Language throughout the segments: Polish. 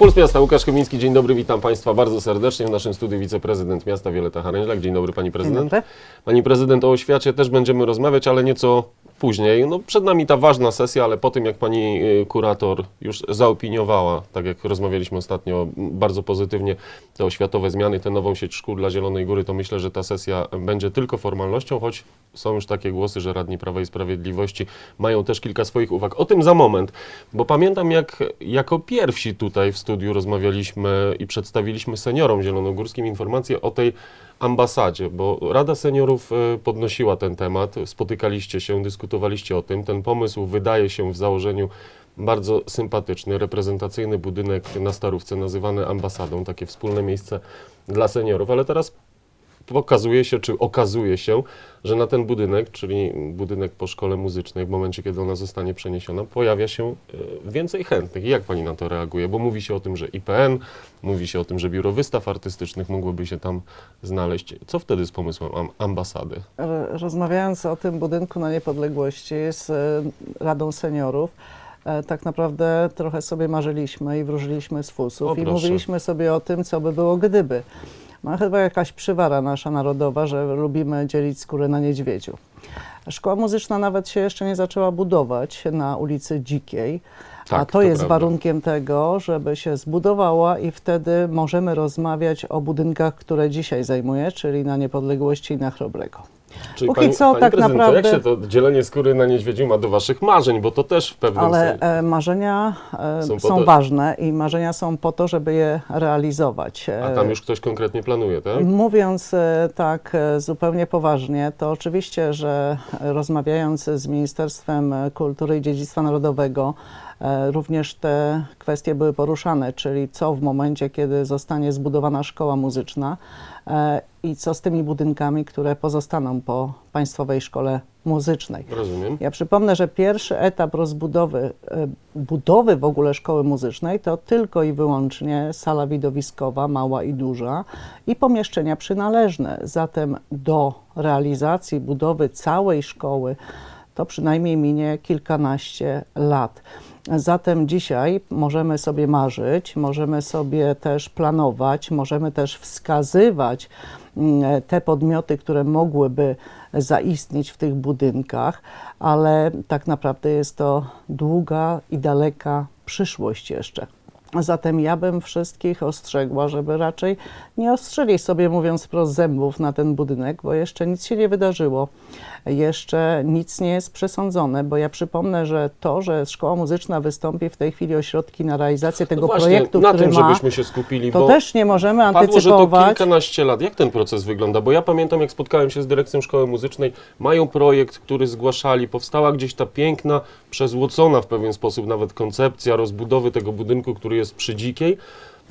Puls Miasta, Łukasz Kamiński, dzień dobry, witam Państwa bardzo serdecznie. W naszym studiu wiceprezydent miasta Wioleta Haręźlak. Dzień dobry Pani Prezydent. dobry. Pani Prezydent, o oświacie też będziemy rozmawiać, ale nieco później. No, przed nami ta ważna sesja, ale po tym jak Pani y, kurator już zaopiniowała, tak jak rozmawialiśmy ostatnio, bardzo pozytywnie te oświatowe zmiany, tę nową sieć szkół dla Zielonej Góry, to myślę, że ta sesja będzie tylko formalnością, choć są już takie głosy, że radni Prawa i Sprawiedliwości mają też kilka swoich uwag. O tym za moment, bo pamiętam jak jako pierwsi tutaj w studiu rozmawialiśmy i przedstawiliśmy seniorom zielonogórskim informację o tej ambasadzie, bo Rada Seniorów e, podnosiła ten temat, spotykaliście się, dyskutowaliście o tym. Ten pomysł wydaje się w założeniu bardzo sympatyczny, reprezentacyjny budynek na Starówce nazywany ambasadą, takie wspólne miejsce dla seniorów, ale teraz pokazuje się, czy okazuje się, że na ten budynek, czyli budynek po szkole muzycznej, w momencie, kiedy ona zostanie przeniesiona, pojawia się e, więcej chętnych. I jak pani na to reaguje? Bo mówi się o tym, że IPN, mówi się o tym, że Biuro Wystaw Artystycznych mogłoby się tam znaleźć. Co wtedy z pomysłem am- ambasady? Ro- Rozmawiając o tym budynku na niepodległości z e, Radą Seniorów, e, tak naprawdę trochę sobie marzyliśmy i wróżyliśmy z fusów O, i mówiliśmy sobie o tym, co by było gdyby. Ma chyba jakaś przywara nasza narodowa, że lubimy dzielić skórę na niedźwiedziu. Szkoła muzyczna nawet się jeszcze nie zaczęła budować na ulicy Dzikiej, a Tak, to, to jest prawda. warunkiem tego, żeby się zbudowała i wtedy możemy rozmawiać o budynkach, które dzisiaj zajmuje, czyli na niepodległości i na Chrobrego. Czyli Póki co, tak prezydent, naprawdę- Jak się to dzielenie skóry na niedźwiedziu ma do waszych marzeń? Bo to też w pewnym Ale sensie... e, marzenia e, Są są, to- ważne i marzenia są po to, żeby je realizować. A E, tam już ktoś konkretnie planuje, tak? Mówiąc tak zupełnie poważnie, to oczywiście, że rozmawiając z Ministerstwem Kultury i Dziedzictwa Narodowego, również te kwestie były poruszane, czyli co w momencie, kiedy zostanie zbudowana szkoła muzyczna e, i co z tymi budynkami, które pozostaną po Państwowej Szkole Muzycznej. Rozumiem. Ja przypomnę, że pierwszy etap rozbudowy, e, budowy w ogóle szkoły muzycznej to tylko i wyłącznie sala widowiskowa, mała i duża i pomieszczenia przynależne. Zatem do realizacji budowy całej szkoły to przynajmniej minie kilkanaście lat. Zatem dzisiaj możemy sobie marzyć, możemy sobie też planować, możemy też wskazywać mm, te podmioty, które mogłyby zaistnieć w tych budynkach, ale tak naprawdę jest to długa i daleka przyszłość jeszcze. Zatem ja bym wszystkich ostrzegła, żeby raczej nie ostrzyli sobie, mówiąc wprost, zębów na ten budynek, bo jeszcze nic się nie wydarzyło. Jeszcze nic nie jest przesądzone, bo ja przypomnę, że to, że szkoła muzyczna wystąpi w tej chwili o środki na realizację tego No właśnie, projektu, na który tym, ma, żebyśmy się skupili, to bo... też nie możemy Padło, że to antycypować. kilkanaście lat. Jak ten proces wygląda? Bo ja pamiętam, jak spotkałem się z dyrekcją szkoły muzycznej, mają projekt, który zgłaszali, powstała gdzieś ta piękna, przezłocona w pewien sposób nawet koncepcja rozbudowy tego budynku, który jest przy Dzikiej.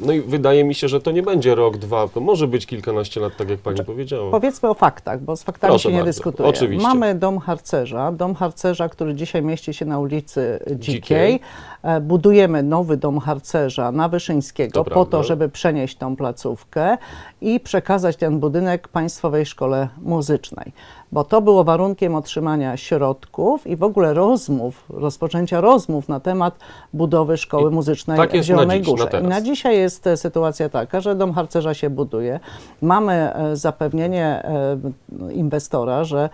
No i wydaje mi się, że to nie będzie rok, dwa, to może być kilkanaście lat, tak jak pani powiedziała. Powiedzmy o faktach, bo z faktami Proszę się nie bardzo, dyskutuje. oczywiście. Mamy dom harcerza, dom harcerza, który dzisiaj mieści się na ulicy Dzikiej. Dzikiej. E, Budujemy nowy dom harcerza na Wyszyńskiego To po prawda. to, żeby przenieść tą placówkę i przekazać ten budynek Państwowej Szkole Muzycznej. Bo to było warunkiem otrzymania środków i w ogóle rozmów, rozpoczęcia rozmów na temat budowy szkoły I muzycznej tak w jest na Zielonej dziś, na Górze. Teraz. na dzisiaj jest e, sytuacja taka, że dom harcerza się buduje. Mamy e, zapewnienie e, inwestora, że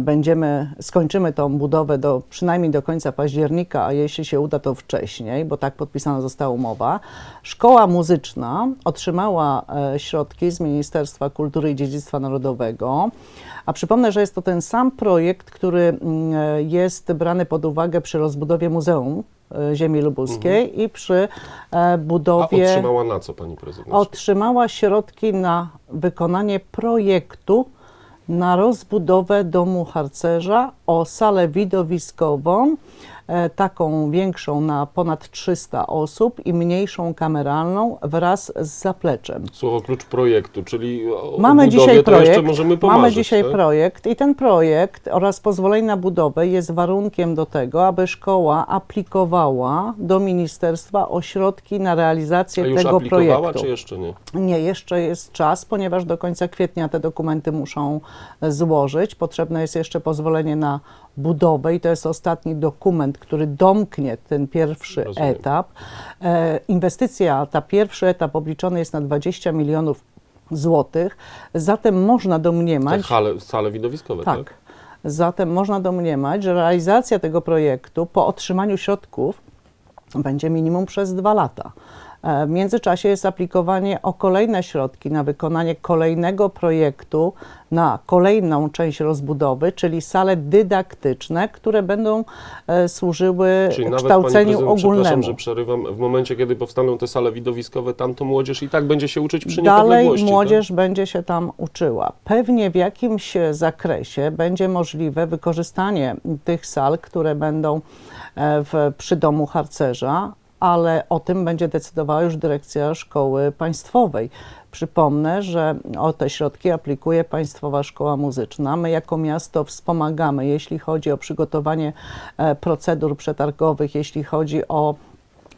będziemy, skończymy tą budowę do, przynajmniej do końca października, a jeśli się uda, to wcześniej, bo tak podpisana została umowa. Szkoła muzyczna otrzymała środki z Ministerstwa Kultury i Dziedzictwa Narodowego. A przypomnę, że jest to ten sam projekt, który mm, e, jest brany pod uwagę przy rozbudowie Muzeum e, Ziemi Lubuskiej i przy e, A budowie otrzymała na co pani prezydent? otrzymała środki na wykonanie projektu na rozbudowę domu harcerza o salę widowiskową, taką większą na ponad 300 osób i mniejszą kameralną wraz z zapleczem. Słowo klucz projektu, czyli Mamy dzisiaj projekt. możemy pomarzyć, mamy dzisiaj tak? projekt i ten projekt oraz pozwolenie na budowę jest warunkiem do tego, aby szkoła aplikowała do ministerstwa o środki na realizację A już tego aplikowała, projektu. czy jeszcze nie? Nie, jeszcze jest czas, ponieważ do końca kwietnia te dokumenty muszą e, złożyć. Potrzebne jest jeszcze pozwolenie na budowę i to jest ostatni dokument, który domknie ten pierwszy Rozumiem. etap. E, Inwestycja, ta pierwszy etap obliczony jest na 20 milionów złotych, zatem można Te domniemać, hale, sale widowiskowe, tak? tak, zatem można domniemać, że realizacja tego projektu po otrzymaniu środków będzie minimum przez dwa lata. E, W międzyczasie jest aplikowanie o kolejne środki na wykonanie kolejnego projektu na kolejną część rozbudowy, czyli sale dydaktyczne, które będą e, służyły Czyli nawet, kształceniu przepraszam, ogólnemu. że przerywam, w momencie, kiedy powstaną te sale widowiskowe, tam to młodzież i tak będzie się uczyć przy Dalej tak? młodzież będzie się tam uczyła. Pewnie w jakimś zakresie będzie możliwe wykorzystanie tych sal, które będą e, w, przy domu harcerza, ale o tym będzie decydowała już dyrekcja szkoły państwowej. Przypomnę, że o te środki aplikuje Państwowa Szkoła Muzyczna. My jako miasto wspomagamy, jeśli chodzi o przygotowanie e, procedur przetargowych, jeśli chodzi o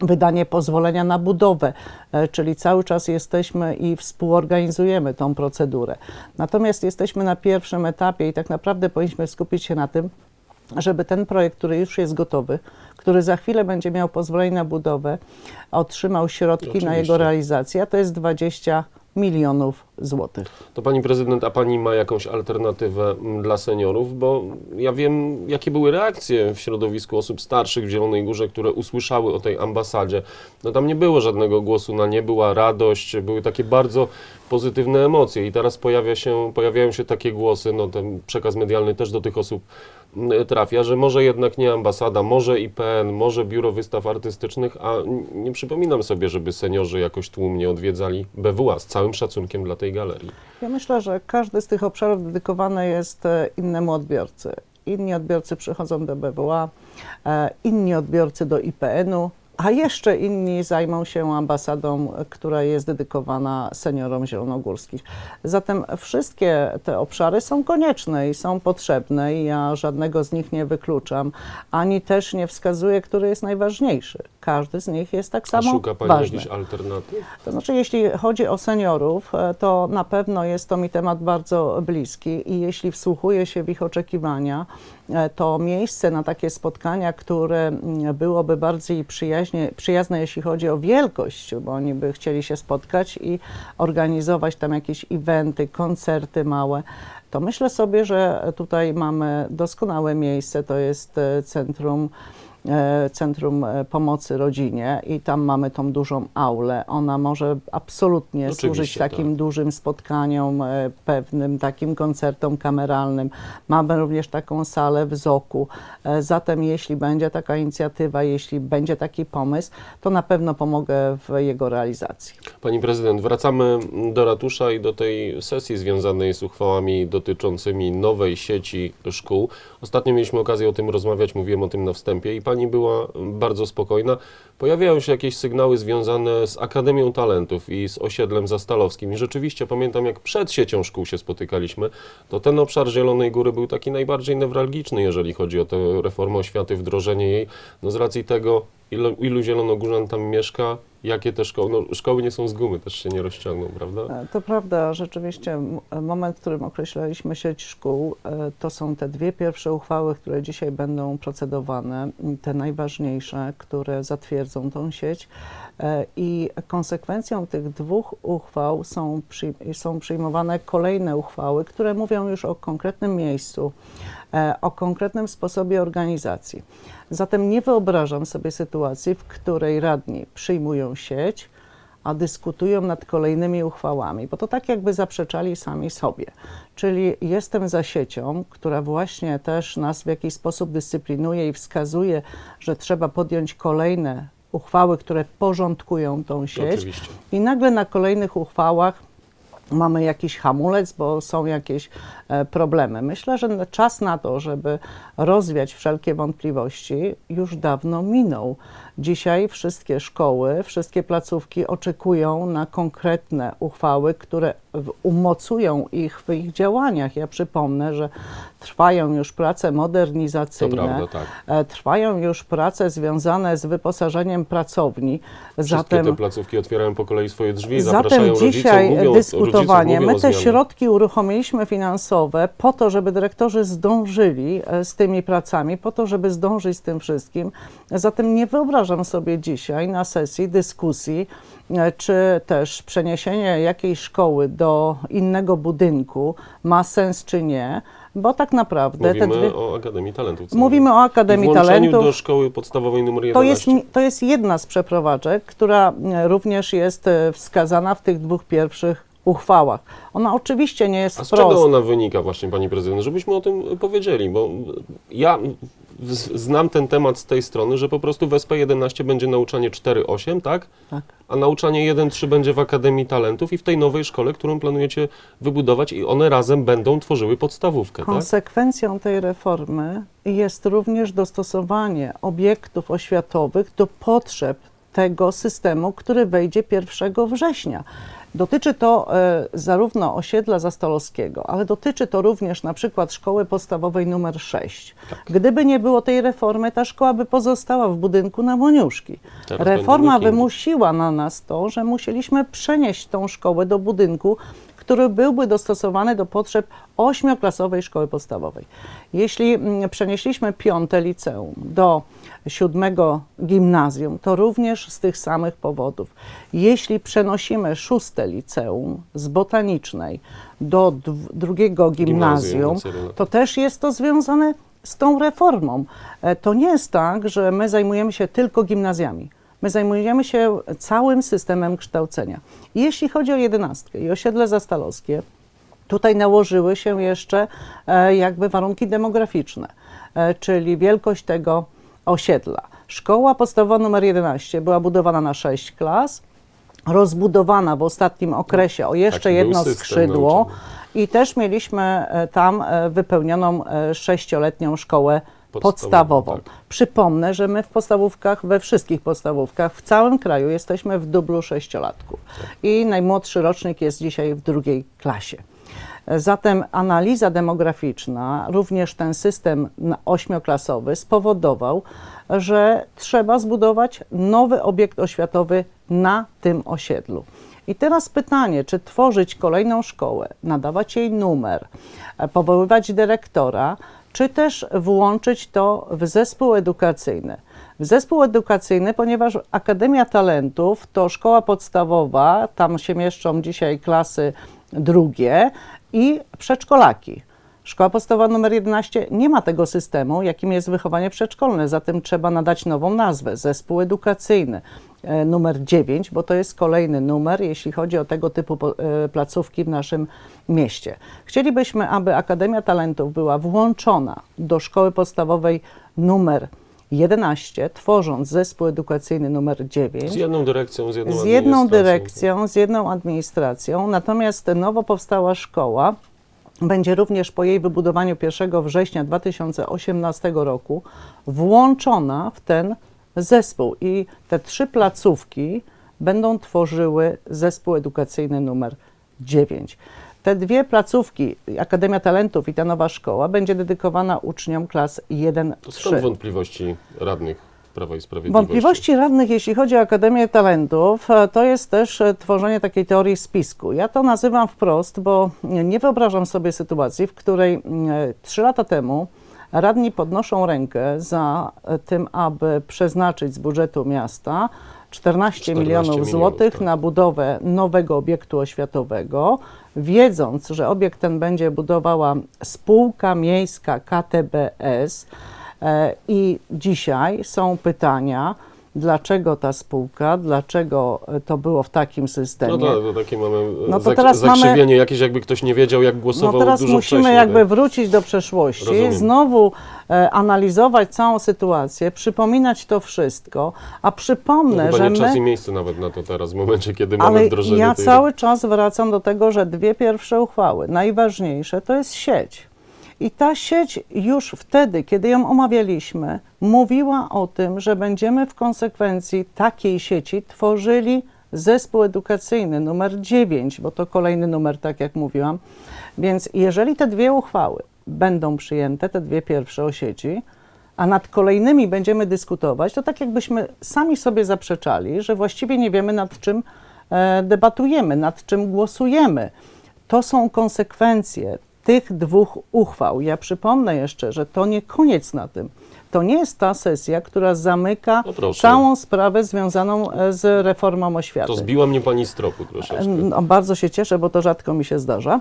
wydanie pozwolenia na budowę, e, czyli cały czas jesteśmy i współorganizujemy tą procedurę. Natomiast jesteśmy na pierwszym etapie i tak naprawdę powinniśmy skupić się na tym, żeby ten projekt, który już jest gotowy, który za chwilę będzie miał pozwolenie na budowę, otrzymał środki na Oczywiście. jego realizację, a to jest 20 milionów złotych. To pani prezydent, a pani ma jakąś alternatywę mm, dla seniorów? Bo ja wiem, jakie były reakcje w środowisku osób starszych w Zielonej Górze, które usłyszały o tej ambasadzie. No tam nie było żadnego głosu na nie, była radość, były takie bardzo pozytywne emocje i teraz pojawia się, pojawiają się takie głosy, no ten przekaz medialny też do tych osób trafia, że może jednak nie ambasada, może IPN, może Biuro Wystaw Artystycznych, a nie przypominam sobie, żeby seniorzy jakoś tłumnie odwiedzali BWA z całym szacunkiem dla tej galerii. Ja myślę, że każdy z tych obszarów dedykowany jest e, innemu odbiorcy. Inni odbiorcy przychodzą do BWA, e, inni odbiorcy do IPN-u, a jeszcze inni zajmą się ambasadą, która jest dedykowana seniorom zielonogórskich. Zatem wszystkie te obszary są konieczne i są potrzebne i ja żadnego z nich nie wykluczam, ani też nie wskazuję, który jest najważniejszy. Każdy z nich jest tak samo szuka pani ważny. jakichś alternatyw? To znaczy, jeśli chodzi o seniorów, e, to na pewno jest to mi temat bardzo bliski i jeśli wsłuchuję się w ich oczekiwania, e, to miejsce na takie spotkania, które mm, byłoby bardziej przyjaźnie, przyjazne, jeśli chodzi o wielkość, bo oni by chcieli się spotkać i organizować tam jakieś eventy, koncerty małe, to myślę sobie, że tutaj mamy doskonałe miejsce, to jest e, centrum Centrum e, Pomocy Rodzinie i tam mamy tą dużą aulę. Ona może absolutnie Oczywiście, służyć takim tak. dużym spotkaniom, e, pewnym takim koncertom kameralnym. Mamy również taką salę w Zoku. E, Zatem jeśli będzie taka inicjatywa, jeśli będzie taki pomysł, to na pewno pomogę w jego realizacji. Pani prezydent, wracamy do ratusza i do tej sesji związanej z uchwałami dotyczącymi nowej sieci szkół. Ostatnio mieliśmy okazję o tym rozmawiać, mówiłem o tym na wstępie i pani była bardzo spokojna. Pojawiają się jakieś sygnały związane z Akademią Talentów i z osiedlem zastalowskim. I rzeczywiście pamiętam, jak przed siecią szkół się spotykaliśmy, to ten obszar Zielonej Góry był taki najbardziej newralgiczny, jeżeli chodzi o tę reformę oświaty, wdrożenie jej. No z racji tego, ilu, ilu zielonogórzan tam mieszka, jakie te szkoły, no szkoły nie są z gumy, też się nie rozciągną, prawda? E, To prawda, rzeczywiście m- moment, w którym określaliśmy sieć szkół, e, to są te dwie pierwsze uchwały, które dzisiaj będą procedowane, te najważniejsze, które zatwierdzą tą sieć. E, I konsekwencją tych dwóch uchwał są, są przyjmowane kolejne uchwały, które mówią już o konkretnym miejscu, e, o konkretnym sposobie organizacji. Zatem nie wyobrażam sobie sytuacji, w której radni przyjmują sieć, a dyskutują nad kolejnymi uchwałami, bo to tak jakby zaprzeczali sami sobie. Czyli jestem za siecią, która właśnie też nas w jakiś sposób dyscyplinuje i wskazuje, że trzeba podjąć kolejne uchwały, które porządkują tą sieć. Oczywiście. I nagle na kolejnych uchwałach mamy jakiś hamulec, bo są jakieś e, problemy. Myślę, że czas na to, żeby rozwiać wszelkie wątpliwości, już dawno minął. Dzisiaj wszystkie szkoły, wszystkie placówki oczekują na konkretne uchwały, które umocują ich w ich działaniach. Ja przypomnę, że trwają już prace modernizacyjne. prawda, tak. E, Trwają już prace związane z wyposażeniem pracowni. Wszystkie Zatem, te placówki otwierają po kolei swoje drzwi, zapraszają dzisiaj rodziców, mówią, dyskutowanie. rodziców, My mówią te o zmianach. środki uruchomiliśmy finansowe po to, żeby dyrektorzy zdążyli e, z tymi pracami, po to, żeby zdążyć z tym wszystkim. Zatem nie wyobrażam sobie dzisiaj na sesji dyskusji, e, czy też przeniesienie jakiejś szkoły do innego budynku ma sens, czy nie, bo tak naprawdę te Mówimy dwie... o Akademii Talentów. Mówimy o Akademii I Talentów. do szkoły podstawowej numer 11. To jest, to jest jedna z przeprowadzek, która e, również jest e, wskazana w tych dwóch pierwszych uchwałach. Ona oczywiście nie jest A z czego prosta. ona wynika właśnie, Pani Prezydent? Żebyśmy o tym powiedzieli, bo ja znam ten temat z tej strony, że po prostu w SP11 będzie nauczanie 4.8, tak? Tak. A nauczanie 1.3 będzie w Akademii Talentów i w tej nowej szkole, którą planujecie wybudować i one razem będą tworzyły podstawówkę, tak? Konsekwencją tej reformy jest również dostosowanie obiektów oświatowych do potrzeb tego systemu, który wejdzie 1 września. Dotyczy to e, zarówno osiedla Zastolowskiego, ale dotyczy to również na przykład szkoły podstawowej numer 6. Tak. Gdyby nie było tej reformy, ta szkoła by pozostała w budynku na Moniuszki. Teraz Reforma wymusiła na nas to, że musieliśmy przenieść tą szkołę do budynku, który byłby dostosowany do potrzeb ośmioklasowej szkoły podstawowej. Jeśli mm, przenieśliśmy piąte liceum do siódmego gimnazjum, to również z tych samych powodów. Jeśli przenosimy szóste liceum z botanicznej do drugiego Gimnazjum gimnazjum, na Cyrila. to też jest to związane z tą reformą. E, To nie jest tak, że my zajmujemy się tylko gimnazjami. My zajmujemy się całym systemem kształcenia. I Jeśli chodzi o jedenastkę i osiedle zastalowskie, tutaj nałożyły się jeszcze e, jakby warunki demograficzne, e, czyli wielkość tego osiedla. Szkoła podstawowa numer 11 była budowana na 6 klas, rozbudowana w ostatnim okresie o jeszcze Taki jedno skrzydło i też mieliśmy e, tam e, wypełnioną e, sześcioletnią szkołę Podstawową, tak. Przypomnę, że my w podstawówkach, we wszystkich podstawówkach w całym kraju jesteśmy w dublu sześciolatków i najmłodszy rocznik jest dzisiaj w drugiej klasie. Zatem analiza demograficzna, również ten system ośmioklasowy spowodował, że trzeba zbudować nowy obiekt oświatowy na tym osiedlu. I teraz pytanie, czy tworzyć kolejną szkołę, nadawać jej numer, e, powoływać dyrektora, czy też włączyć to w zespół edukacyjny. W zespół edukacyjny, ponieważ Akademia Talentów to szkoła podstawowa, tam się mieszczą dzisiaj klasy drugie i przedszkolaki. Szkoła podstawowa numer 11 nie ma tego systemu, jakim jest wychowanie przedszkolne, zatem trzeba nadać nową nazwę zespół edukacyjny e, numer 9, bo to jest kolejny numer, jeśli chodzi o tego typu e, placówki w naszym mieście. Chcielibyśmy, aby Akademia Talentów była włączona do szkoły podstawowej numer 11, tworząc zespół edukacyjny numer 9 Z jedną dyrekcją, z jedną z jedną administracją. dyrekcją, z jedną administracją. Natomiast nowo powstała szkoła będzie również po jej wybudowaniu 1 września 2018 roku włączona w ten zespół i te trzy placówki będą tworzyły zespół edukacyjny numer 9. Te dwie placówki, Akademia Talentów i ta nowa szkoła, będzie dedykowana uczniom klas 1-3. To skąd wątpliwości radnych Prawa i Sprawiedliwości? Wątpliwości radnych, jeśli chodzi o Akademię Talentów, e, to jest też e, tworzenie takiej teorii spisku. Ja to nazywam wprost, bo nie wyobrażam sobie sytuacji, w której e, trzy lata temu radni podnoszą rękę za tym, aby przeznaczyć z budżetu miasta 14, 14 milionów milionów, złotych tak. na budowę nowego obiektu oświatowego, wiedząc, że obiekt ten będzie budowała spółka miejska KTBS. E, I dzisiaj są pytania, dlaczego ta spółka, dlaczego to było w takim systemie. No to, to takie mamy No no to teraz mamy- zakrzywienie jakieś, jakby ktoś nie wiedział, jak głosował No teraz musimy jakby tak? wrócić do przeszłości, Rozumiem. znowu e, analizować całą sytuację, przypominać to wszystko, a No, przypomnę, chyba że nie my... czas i miejsce nawet na to teraz, w momencie, kiedy mamy Ale wdrożenie ja tej... cały czas wracam do tego, że dwie pierwsze uchwały, najważniejsze, to jest sieć. I ta sieć już wtedy, kiedy ją omawialiśmy, mówiła o tym, że będziemy w konsekwencji takiej sieci tworzyli zespół edukacyjny numer 9, bo to kolejny numer, tak jak mówiłam. Więc jeżeli te dwie uchwały będą przyjęte, te dwie pierwsze o sieci, a nad kolejnymi będziemy dyskutować, to tak jakbyśmy sami sobie zaprzeczali, że właściwie nie wiemy nad czym e, debatujemy, nad czym głosujemy. To są konsekwencje tych dwóch uchwał. Ja przypomnę jeszcze, że to nie koniec na tym. To nie jest ta sesja, która zamyka No całą sprawę związaną e, z reformą oświaty. To zbiła mnie pani z tropu troszeczkę. No, bardzo się cieszę, bo to rzadko mi się zdarza.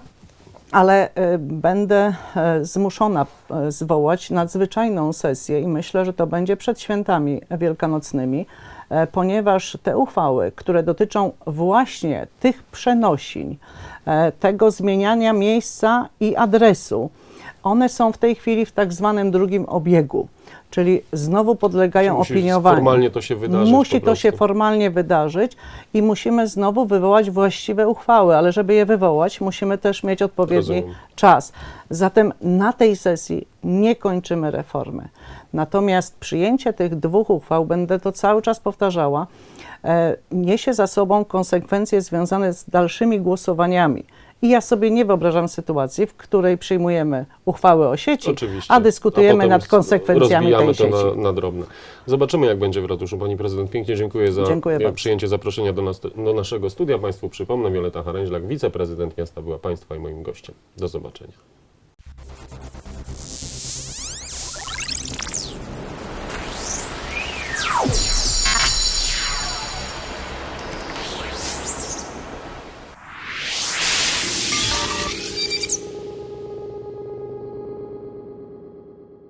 Ale e, będę e, zmuszona zwołać nadzwyczajną sesję i myślę, że to będzie przed świętami wielkanocnymi, ponieważ te uchwały, które dotyczą właśnie tych przenosin, tego zmieniania miejsca i adresu, one są w tej chwili w tak zwanym drugim obiegu, czyli znowu podlegają Musi opiniowaniu. Formalnie to się wydarzyć. Musi to się formalnie wydarzyć i musimy znowu wywołać właściwe uchwały, ale żeby je wywołać, musimy też mieć odpowiedni Rozumiem. czas. Zatem na tej sesji nie kończymy reformy. Natomiast przyjęcie tych dwóch uchwał, będę to cały czas powtarzała, e, niesie za sobą konsekwencje związane z dalszymi głosowaniami. I ja sobie nie wyobrażam sytuacji, w której przyjmujemy uchwały o sieci, Oczywiście. a dyskutujemy potem nad konsekwencjami tej to sieci. na, na drobne. Zobaczymy, jak będzie w ratuszu. Pani prezydent, pięknie dziękuję za Dziękuję e, bardzo. przyjęcie zaproszenia do, nas, do naszego studia. Państwu przypomnę, Wioleta Haręźlak, wiceprezydent miasta była Państwa i moim gościem. Do zobaczenia.